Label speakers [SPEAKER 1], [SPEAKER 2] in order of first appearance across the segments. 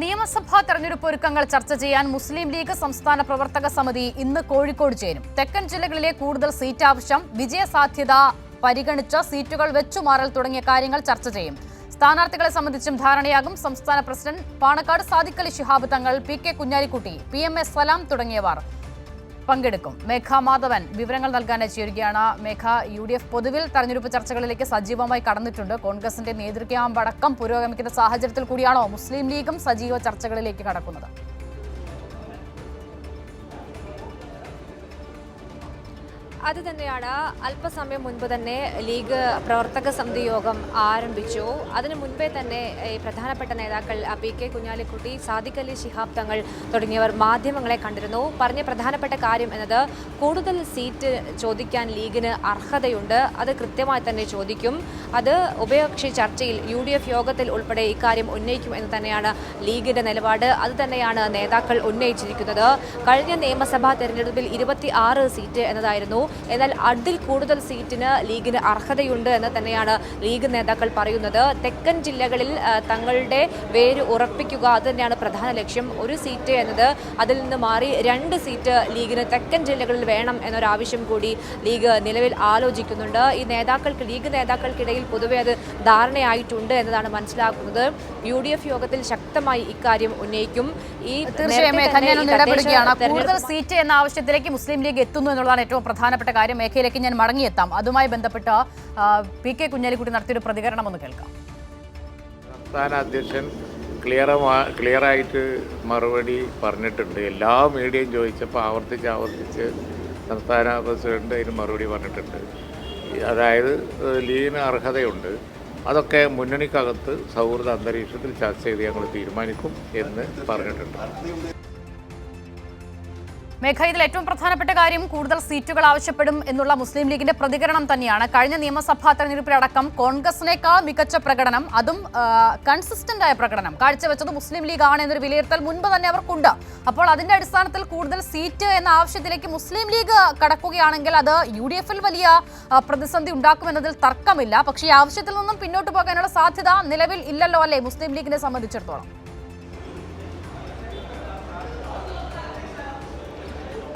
[SPEAKER 1] നിയമസഭാ തെരഞ്ഞെടുപ്പ് ഒരുക്കങ്ങൾ ചർച്ച ചെയ്യാൻ മുസ്ലിം ലീഗ് സംസ്ഥാന പ്രവർത്തക സമിതി ഇന്ന് കോഴിക്കോട് ചേരും. തെക്കൻ ജില്ലകളിലെ കൂടുതൽ സീറ്റ് ആവശ്യം വിജയസാധ്യത പരിഗണിച്ച സീറ്റുകൾ വെച്ചുമാറൽ തുടങ്ങിയ കാര്യങ്ങൾ ചർച്ച ചെയ്യും. സ്ഥാനാർത്ഥികളെ സംബന്ധിച്ചും ധാരണയാകും സംസ്ഥാന president Panakkad Sadiqali Shihab Thangal P K Kunhalikutty P M S Salam തുടങ്ങിയവർ പങ്കെടുക്കും. മേഘ മാധവൻ വിവരങ്ങൾ നൽകാൻ ചേരുകയാണ് മേഘ യു ഡി എഫ് പൊതുവിൽ തെരഞ്ഞെടുപ്പ് ചർച്ചകളിലേക്ക് സജീവമായി കടന്നിട്ടുണ്ട്. കോൺഗ്രസിന്റെ നേതൃത്വം അടക്കം പുരോഗമിക്കുന്ന സാഹചര്യത്തിൽ കൂടിയാണോ മുസ്ലിം ലീഗും സജീവ ചർച്ചകളിലേക്ക് കടക്കുന്നത്?
[SPEAKER 2] അത് തന്നെയാണ് അല്പസമയം മുൻപ് തന്നെ ലീഗ് പ്രവർത്തക സമിതി യോഗം ആരംഭിച്ചു. അതിനു മുൻപേ തന്നെ പ്രധാനപ്പെട്ട നേതാക്കൾ പി കെ കുഞ്ഞാലിക്കുട്ടി സാദിഖലി ശിഹാബ് തങ്ങൾ തുടങ്ങിയവർ മാധ്യമങ്ങളെ കണ്ടിരുന്നു. പറഞ്ഞ പ്രധാനപ്പെട്ട കാര്യം എന്നത് കൂടുതൽ സീറ്റ് ചോദിക്കാൻ ലീഗിന് അർഹതയുണ്ട്. അത് കൃത്യമായി തന്നെ ചോദിക്കും. അത് ഉഭയകക്ഷി ചർച്ചയിൽ യു ഡി എഫ് യോഗത്തിൽ ഉൾപ്പെടെ ഇക്കാര്യം ഉന്നയിക്കും എന്ന് തന്നെയാണ് ലീഗിന്റെ നിലപാട്. അത് തന്നെയാണ് നേതാക്കൾ ഉന്നയിച്ചിരിക്കുന്നത്. കഴിഞ്ഞ നിയമസഭാ തെരഞ്ഞെടുപ്പിൽ ഇരുപത്തി സീറ്റ് എന്നതായിരുന്നു എന്നാൽ അതിൽ കൂടുതൽ സീറ്റിന് ലീഗിന് അർഹതയുണ്ട് എന്ന് തന്നെയാണ് ലീഗ് നേതാക്കൾ പറയുന്നത്. തെക്കൻ ജില്ലകളിൽ തങ്ങളുടെ വേര് ഉറപ്പിക്കുക അത് തന്നെയാണ് പ്രധാന ലക്ഷ്യം. ഒരു സീറ്റ് എന്നത് അതിൽ നിന്ന് മാറി രണ്ട് സീറ്റ് ലീഗിന് തെക്കൻ ജില്ലകളിൽ വേണം എന്നൊരാവശ്യം കൂടി ലീഗ് നിലവിൽ ആലോചിക്കുന്നുണ്ട്. ഈ നേതാക്കൾക്ക് ലീഗ് നേതാക്കൾക്കിടയിൽ പൊതുവെ അത് ധാരണയായിട്ടുണ്ട് എന്നതാണ് മനസ്സിലാക്കുന്നത് യു ഡി എഫ് യോഗത്തിൽ ശക്തമായി ഇക്കാര്യം ഉന്നയിക്കും. ഈ
[SPEAKER 1] തീർച്ചയായും കൂടുതൽ സീറ്റ് എന്ന ആവശ്യത്തിലേക്ക് മുസ്ലിം ലീഗ് എത്തുന്നു എന്നുള്ളതാണ് ഏറ്റവും പ്രധാനപ്പെട്ട കാര്യം മേഖലയിലേക്ക് ഞാൻ മടങ്ങിയെത്താം. അതുമായി ബന്ധപ്പെട്ട പി കെ കുഞ്ഞാലിക്കുട്ടി നടത്തിയൊരു പ്രതികരണം ഒന്ന് കേൾക്കാം.
[SPEAKER 3] സംസ്ഥാന അധ്യക്ഷൻ ക്ലിയറമാ ക്ലിയറായിട്ട് മറുപടി പറഞ്ഞിട്ടുണ്ട്. എല്ലാ മീഡിയയും ചോദിച്ചപ്പോൾ ആവർത്തിച്ച് ആവർത്തിച്ച് സംസ്ഥാന പ്രസിഡന്റ് അതിന് മറുപടി പറഞ്ഞിട്ടുണ്ട്. അതായത് ലീഗിന് അർഹതയുണ്ട്. അതൊക്കെ മുന്നണിക്കകത്ത് സൗഹൃദ അന്തരീക്ഷത്തിൽ ചർച്ച ചെയ്ത് ഞങ്ങൾ തീരുമാനിക്കും എന്ന് പറഞ്ഞിട്ടുണ്ട്.
[SPEAKER 1] മേഘ ഏറ്റവും പ്രധാനപ്പെട്ട കാര്യം കൂടുതൽ സീറ്റുകൾ ആവശ്യപ്പെടും എന്നുള്ള മുസ്ലിം ലീഗിന്റെ പ്രതികരണം തന്നെയാണ്. കഴിഞ്ഞ നിയമസഭാ തെരഞ്ഞെടുപ്പിലടക്കം കോൺഗ്രസിനേക്കാൾ മികച്ച പ്രകടനം അതും കൺസിസ്റ്റന്റ് ആയ പ്രകടനം. കാഴ്ചവെച്ചത് മുസ്ലിം ലീഗ് ആണ് എന്നൊരു വിലയിരുത്തൽ മുൻപ് തന്നെ അവർക്കുണ്ട്. അപ്പോൾ അതിന്റെ അടിസ്ഥാനത്തിൽ കൂടുതൽ സീറ്റ് എന്ന ആവശ്യത്തിലേക്ക് മുസ്ലിം ലീഗ് കടക്കുകയാണെങ്കിൽ അത് യു ഡി എഫിൽ വലിയ പ്രതിസന്ധി ഉണ്ടാക്കുമെന്നതിൽ തർക്കമില്ല. പക്ഷേ ആവശ്യത്തിൽ നിന്നും പിന്നോട്ട് പോകാനുള്ള സാധ്യത നിലവിൽ ഇല്ലല്ലോ അല്ലേ മുസ്ലിം ലീഗിനെ സംബന്ധിച്ചിടത്തോളം?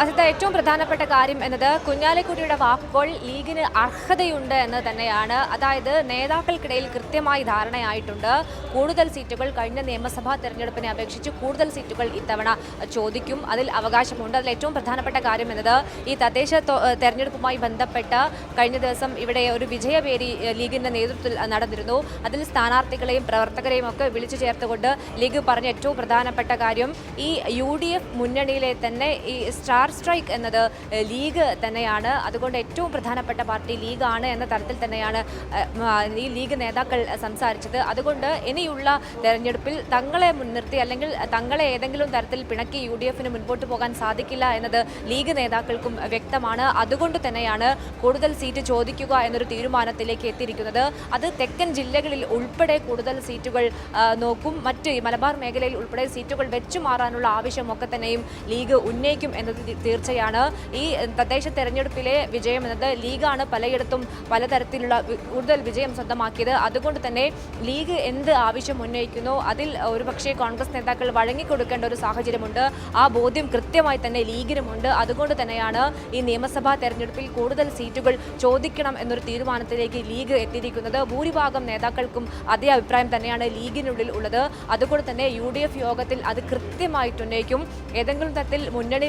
[SPEAKER 2] അതിന്റെ ഏറ്റവും പ്രധാനപ്പെട്ട കാര്യം എന്നത് കുഞ്ഞാലിക്കുട്ടിയുടെ വാക്കുകൾ ലീഗിന് അർഹതയുണ്ട് എന്ന് തന്നെയാണ്. അതായത് നേതാക്കൾക്കിടയിൽ കൃത്യമായി ധാരണയായിട്ടുണ്ട്. കൂടുതൽ സീറ്റുകൾ കഴിഞ്ഞ നിയമസഭാ തെരഞ്ഞെടുപ്പിനെ അപേക്ഷിച്ച് കൂടുതൽ സീറ്റുകൾ ഇത്തവണ ചോദിക്കും. അതിൽ അവകാശമുണ്ട്. അതിൽ ഏറ്റവും പ്രധാനപ്പെട്ട കാര്യം എന്നത് ഈ തദ്ദേശ തെരഞ്ഞെടുപ്പുമായി ബന്ധപ്പെട്ട് കഴിഞ്ഞ ദിവസം ഇവിടെ ഒരു വിജയപേരി ലീഗിന്റെ നേതൃത്വത്തിൽ നടന്നിരുന്നു. അതിൽ സ്ഥാനാർത്ഥികളെയും പ്രവർത്തകരെയും ഒക്കെ വിളിച്ചു ചേർത്തുകൊണ്ട് ലീഗ് പറഞ്ഞ ഏറ്റവും പ്രധാനപ്പെട്ട കാര്യം ഈ യു മുന്നണിയിലെ തന്നെ ഈ സ്റ്റാർ സ്ട്രൈക്ക് എന്നത് ലീഗ് തന്നെയാണ്. അതുകൊണ്ട് ഏറ്റവും പ്രധാനപ്പെട്ട പാർട്ടി ലീഗാണ് എന്ന തരത്തിൽ തന്നെയാണ് ഈ ലീഗ് നേതാക്കൾ സംസാരിച്ചത്. അതുകൊണ്ട് ഇനിയുള്ള തെരഞ്ഞെടുപ്പിൽ തങ്ങളെ മുൻനിർത്തി അല്ലെങ്കിൽ തങ്ങളെ ഏതെങ്കിലും തരത്തിൽ പിണക്കി യു ഡി എഫിന് മുൻപോട്ട് പോകാൻ സാധിക്കില്ല എന്നത് ലീഗ് നേതാക്കൾക്കും വ്യക്തമാണ്. അതുകൊണ്ട് തന്നെയാണ് കൂടുതൽ സീറ്റ് ചോദിക്കുക എന്നൊരു തീരുമാനത്തിലേക്ക് എത്തിയിരിക്കുന്നത്. അത് തെക്കൻ ജില്ലകളിൽ ഉൾപ്പെടെ കൂടുതൽ സീറ്റുകൾ നോക്കും. മറ്റ് മലബാർ മേഖലയിൽ ഉൾപ്പെടെ സീറ്റുകൾ വെച്ചു മാറാനുള്ള ആവശ്യമൊക്കെ തന്നെയും ലീഗ് ഉന്നയിക്കും എന്നത് തീർച്ചയാണ്. ഈ തദ്ദേശ തെരഞ്ഞെടുപ്പിലെ വിജയം എന്നത് ലീഗാണ് പലയിടത്തും പലതരത്തിലുള്ള കൂടുതൽ വിജയം സ്വന്തമാക്കിയത്. അതുകൊണ്ട് തന്നെ ലീഗ് എന്ത് ആവശ്യം ഉന്നയിക്കുന്നു അതിൽ ഒരുപക്ഷെ കോൺഗ്രസ് നേതാക്കൾ വഴങ്ങിക്കൊടുക്കേണ്ട ഒരു സാഹചര്യമുണ്ട്. ആ ബോധ്യം കൃത്യമായി തന്നെ ലീഗിനുമുണ്ട്. അതുകൊണ്ട് തന്നെയാണ് ഈ നിയമസഭാ തെരഞ്ഞെടുപ്പിൽ കൂടുതൽ സീറ്റുകൾ ചോദിക്കണം എന്നൊരു തീരുമാനത്തിലേക്ക് ലീഗ് എത്തിയിരിക്കുന്നത്. ഭൂരിഭാഗം നേതാക്കൾക്കും അതേ അഭിപ്രായം തന്നെയാണ് ലീഗിനുള്ളിൽ ഉള്ളത്. അതുകൊണ്ട് തന്നെ യു യോഗത്തിൽ അത് കൃത്യമായിട്ട് ഉന്നയിക്കും ഏതെങ്കിലും തരത്തിൽ മുന്നണി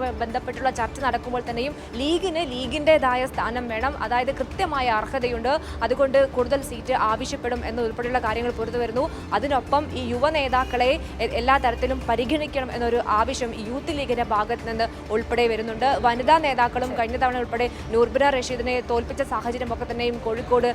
[SPEAKER 2] വിപുലീകരണവുമായി ബന്ധപ്പെട്ടുള്ള ചർച്ച നടക്കുമ്പോൾ തന്നെയും ലീഗിന് ലീഗിന്റെതായ സ്ഥാനം വേണം. അതായത് കൃത്യമായ അർഹതയുണ്ട്. അതുകൊണ്ട് കൂടുതൽ സീറ്റ് ആവശ്യപ്പെടും എന്നുൾപ്പെടെയുള്ള കാര്യങ്ങൾ പുറത്തു വരുന്നു. അതിനൊപ്പം ഈ യുവ നേതാക്കളെ എല്ലാ തരത്തിലും പരിഗണിക്കണം എന്നൊരു ആവശ്യം യൂത്ത് ലീഗിന്റെ ഭാഗത്ത് നിന്ന് ഉൾപ്പെടെ വരുന്നുണ്ട്. വനിതാ നേതാക്കളും കഴിഞ്ഞ തവണ ഉൾപ്പെടെ നൂർബിന റഷീദിനെ തോൽപ്പിച്ച സാഹചര്യമൊക്കെ തന്നെയും കോഴിക്കോട്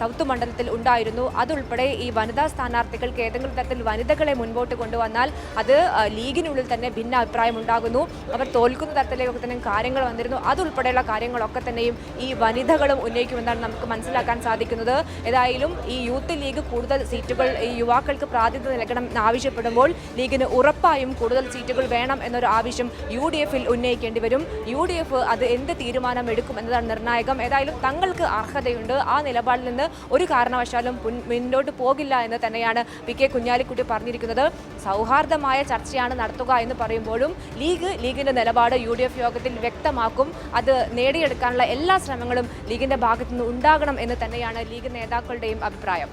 [SPEAKER 2] സൗത്ത് മണ്ഡലത്തിൽ ഉണ്ടായിരുന്നു. അതുൾപ്പെടെ ഈ വനിതാ സ്ഥാനാർത്ഥികൾക്ക് ഏതെങ്കിലും തരത്തിൽ വനിതകളെ മുൻപോട്ട് കൊണ്ടുവന്നാൽ അത് ലീഗിനുള്ളിൽ തന്നെ ഭിന്ന അഭിപ്രായം ഉണ്ടാകുന്നു. അവർ തോൽക്കുന്ന തരത്തിലേക്കൊക്കെ തന്നെ കാര്യങ്ങൾ വന്നിരുന്നു. അതുൾപ്പെടെയുള്ള കാര്യങ്ങളൊക്കെ തന്നെയും ഈ വനിതകളും ഉന്നയിക്കുമെന്നാണ് നമുക്ക് മനസ്സിലാക്കാൻ സാധിക്കുന്നത്. ഏതായാലും ഈ യൂത്ത് ലീഗ് കൂടുതൽ സീറ്റുകൾ ഈ യുവാക്കൾക്ക് പ്രാതിനിധ്യം നൽകണം എന്നാവശ്യപ്പെടുമ്പോൾ ലീഗിന് ഉറപ്പായും കൂടുതൽ സീറ്റുകൾ വേണം എന്നൊരു ആവശ്യം യു ഡി എഫിൽ ഉന്നയിക്കേണ്ടി വരും. യു ഡി എഫ് അത് എന്ത് തീരുമാനം എടുക്കും എന്നതാണ് നിർണായകം. ഏതായാലും തങ്ങൾക്ക് അർഹതയുണ്ട്. ആ നിലപാടിൽ നിന്ന് ഒരു കാരണവശാലും മുന്നോട്ട് പോകില്ല എന്ന് തന്നെയാണ് പി കെ കുഞ്ഞാലിക്കുട്ടി പറഞ്ഞിരിക്കുന്നത്. സൗഹാർദ്ദമായ ചർച്ചയാണ് നടത്തുക എന്ന് പറയുമ്പോഴും ലീഗ് ലീഗിന്റെ നിലപാട് യു ഡി എഫ് യോഗത്തിൽ വ്യക്തമാക്കും. അത് നേടിയെടുക്കാനുള്ള എല്ലാ ശ്രമങ്ങളും ലീഗിന്റെ ഭാഗത്തു നിന്ന് ഉണ്ടാകണം എന്ന് തന്നെയാണ് ലീഗ് നേതാക്കളുടെയും അഭിപ്രായം.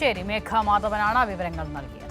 [SPEAKER 1] ശരി മേഘ മാധവനാണ് വിവരങ്ങൾ നൽകിയത്.